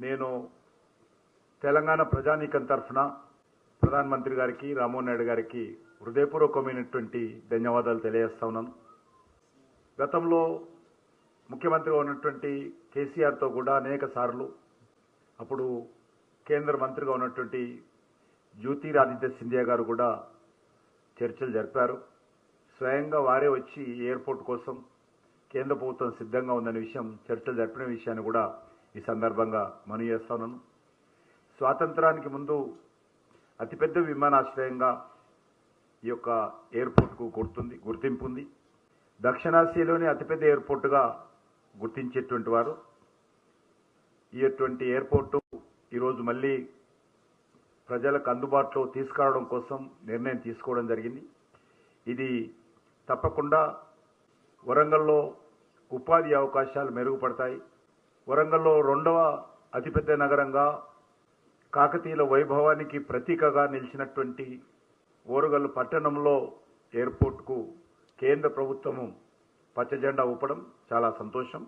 నేను తెలంగాణ ప్రజానీకం తరఫున ప్రధానమంత్రి గారికి రామ్మోహన్ నాయుడు గారికి హృదయపూర్వకమైనటువంటి ధన్యవాదాలు తెలియజేస్తా ఉన్నాను. గతంలో ముఖ్యమంత్రిగా ఉన్నటువంటి కేసీఆర్తో కూడా అనేక సార్లు అప్పుడు కేంద్ర మంత్రిగా ఉన్నటువంటి జ్యోతిరాదిత్య సింధియా గారు కూడా చర్చలు జరిపారు. స్వయంగా వారే వచ్చి ఎయిర్పోర్ట్ కోసం కేంద్ర ప్రభుత్వం సిద్ధంగా ఉందనే విషయం చర్చలు జరిపిన విషయాన్ని కూడా ఈ సందర్భంగా మనవి చేస్తున్నాను. స్వాతంత్రానికి ముందు అతిపెద్ద విమానాశ్రయంగా ఈ యొక్క ఎయిర్పోర్ట్కు గుర్తుంది గుర్తింపు ఉంది దక్షిణాసియాలోని అతిపెద్ద ఎయిర్పోర్టుగా గుర్తించేటువంటి వారు. అటువంటి ఎయిర్పోర్టు ఈరోజు మళ్ళీ ప్రజలకు అందుబాటులో తీసుకురావడం కోసం నిర్ణయం తీసుకోవడం జరిగింది. ఇది తప్పకుండా వరంగల్లో ఉపాధి అవకాశాలు మెరుగుపడతాయి. వరంగల్లో రెండవ అతిపెద్ద నగరంగా కాకతీయుల వైభవానికి ప్రతీకగా నిలిచినటువంటి ఓరుగల్లు పట్టణంలో ఎయిర్పోర్ట్కు కేంద్ర ప్రభుత్వము పచ్చజెండా ఊపడం చాలా సంతోషం.